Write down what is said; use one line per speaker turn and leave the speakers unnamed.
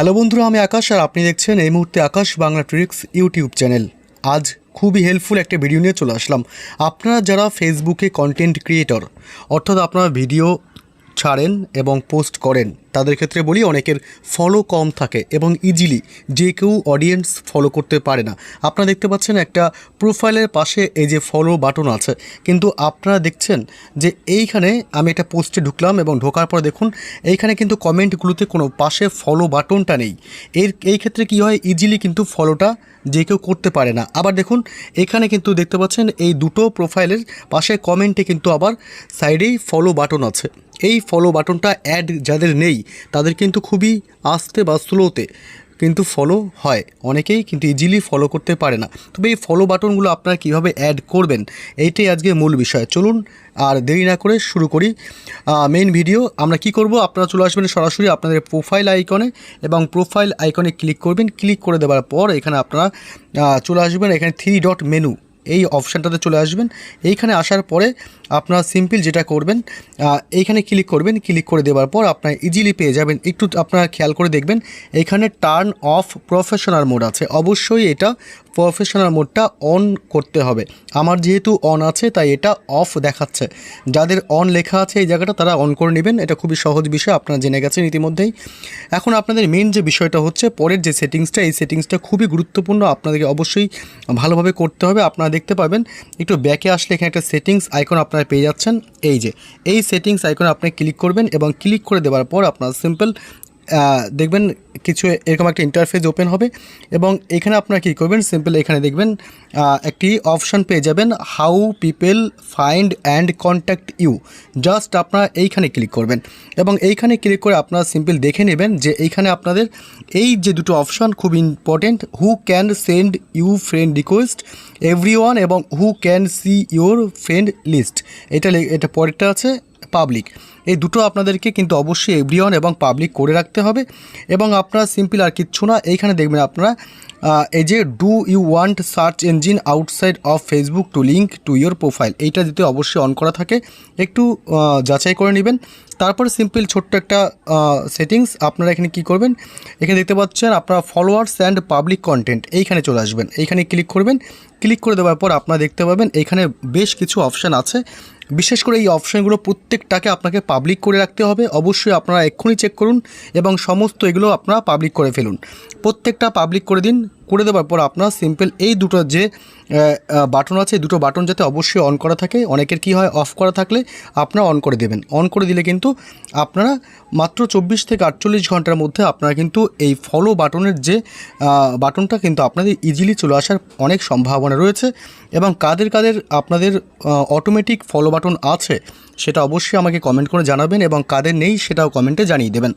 Hello বন্ধুরা, আমি আকাশ আর আপনি দেখছেন এই মুহূর্তে Akash Bangla tricks YouTube channel. আজ খুবই হেল্পফুল একটা ভিডিও নিয়ে চলে আসলাম। আপনারা যারা ফেসবুকে কন্টেন্ট ক্রিয়েটর অর্থাৎ আপনারা ভিডিও ছাড়েন এবং পোস্ট করেন। তাদের ক্ষেত্রে বলি অনেকের ফলো কম থাকে এবং ইজিলি যে কেউ অডিয়েন্স ফলো করতে পারে না। আপনারা দেখতে পাচ্ছেন একটা প্রোফাইলের পাশে এই যে ফলো বাটন আছে। কিন্তু আপনারা দেখছেন যে এইখানে আমি একটা পোস্টে ঢুকলাম এবং ঢোকার পর দেখুন এইখানে কিন্তু কমেন্টগুলোতে কোনো পাশে ফলো বাটনটা নেই। এর, এই ক্ষেত্রে কি হয়? ইজিলি কিন্তু ফলোটা যে কেউ করতে পারে না। আবার দেখুন, এখানে কিন্তু দেখতে পাচ্ছেন, এই দুটো প্রোফাইলের পাশে কমেন্টে কিন্তু আবার সাইডেই ফলো বাটন আছে। এই ফলো বাটনটা অ্যাড যাদের নেই, তাদের কিন্তু খুবই আস্তে বা স্লোতে কিন্তু ফলো হয়। অনেকেই কিন্তু ইজিলি ফলো করতে পারে না। তবে এই ফলো বাটনগুলো আপনারা কীভাবে অ্যাড করবেন, এইটাই আজকে মূল বিষয়। চলুন আর দেরি না করে শুরু করি। মেইন ভিডিও আমরা কি করব? আপনারা চলে আসবেন সরাসরি আপনাদের প্রোফাইল আইকনে এবং প্রোফাইল আইকনে ক্লিক করবেন। ক্লিক করে দেওয়ার পর এখানে আপনারা চলে আসবেন এখানে থ্রি ডট মেনু এই অপশানটাতে চলে আসবেন। এইখানে আসার পরে আপনারা সিম্পল যেটা করবেন এইখানে ক্লিক করবেন। ক্লিক করে দেওয়ার পর আপনার ইজিলি পেয়ে যাবেন। একটু আপনারা খেয়াল করে দেখবেন, এখানে টার্ন অফ প্রফেশনাল মোড আছে। অবশ্যই এটা প্রফেশনাল মোডটা অন করতে হবে। আমার যেহেতু অন আছে, তাই এটা অফ দেখাচ্ছে। যাদের অন লেখা আছে এই জায়গাটা, তারা অন করে নেবেন। এটা খুবই সহজ বিষয়, আপনারা জেনে গেছেন ইতিমধ্যেই। এখন আপনাদের মেন যে বিষয়টা হচ্ছে, পরের যে সেটিংসটা এই সেটিংসটা খুবই গুরুত্বপূর্ণ। আপনাদেরকে অবশ্যই ভালোভাবে করতে হবে। আপনারা দেখতে পাবেন, একটু ব্যাকে আসলে এখানে একটা সেটিংস আইকন আপনারা পেয়ে যাচ্ছেন। এই যে, এই সেটিংস আইকনে আপনি ক্লিক করবেন এবং ক্লিক করে দেওয়ার পর আপনার সিম্পল দেখবেন কিছু এরকম একটা ইন্টারফেস ওপেন হবে এবং এখানে আপনারা কী করবেন? সিম্পল এখানে দেখবেন একটি অপশান পেয়ে যাবেন how people find and contact you just আপনারা এইখানে ক্লিক করবেন এবং এইখানে ক্লিক করে আপনারা সিম্পল দেখে নেবেন যে এইখানে আপনাদের এই যে দুটো অপশান খুব important who can send you friend request every এবং who can see your friend list এটা এটা পরেরটা আছে পাবলিক এই দুটো আপনাদেরকে কিন্তু অবশ্যই এভরিওয়ান এবং পাবলিক করে রাখতে হবে এবং আপনারা সিম্পল আর কিচ্ছু না, এইখানে দেখবেন আপনারা এই যে do you want search engine outside of Facebook to link to your profile, এইটা যদি অবশ্যই অন করা থাকে। একটু যাচাই করে নেবেন। তারপর সিম্পল ছোট্ট একটা সেটিংস, আপনারা এখানে কি করবেন? এখানে দেখতে পাচ্ছেন আপনারা ফলোয়ার্স অ্যান্ড পাবলিক কন্টেন্ট, এইখানে চলে আসবেন। এইখানে ক্লিক করবেন। ক্লিক করে দেওয়ার পর আপনারা দেখতে পাবেন এখানে বেশ কিছু অপশান আছে। বিশেষ করে এই অপশানগুলো প্রত্যেকটাকে আপনাকে পাবলিক করে রাখতে হবে। অবশ্যই আপনারা এক্ষুনি চেক করুন এবং সমস্ত এগুলো আপনারা পাবলিক করে ফেলুন। প্রত্যেকটা পাবলিক করে দিন। করে দেওয়ার পর আপনারা সিম্পল এই দুটো যে বাটন আছে দুটো বাটন যাতে অবশ্যই অন করা থাকে, অনেকের কি হয় অফ করা থাকলে আপনারা অন করে দেবেন। অন করে দিলে কিন্তু আপনারা মাত্র চব্বিশ থেকে আটচল্লিশ ঘণ্টার মধ্যে আপনারা কিন্তু এই ফলো বাটনের যে বাটনটা কিন্তু আপনাদের ইজিলি চলে আসার অনেক সম্ভাবনা রয়েছে এবং কাদের কাদের আপনাদের অটোমেটিক ফলো বাটন আছে, সেটা অবশ্যই আমাকে কমেন্ট করে জানাবেন এবং কাদের নেই সেটাও কমেন্টে জানিয়ে দেবেন।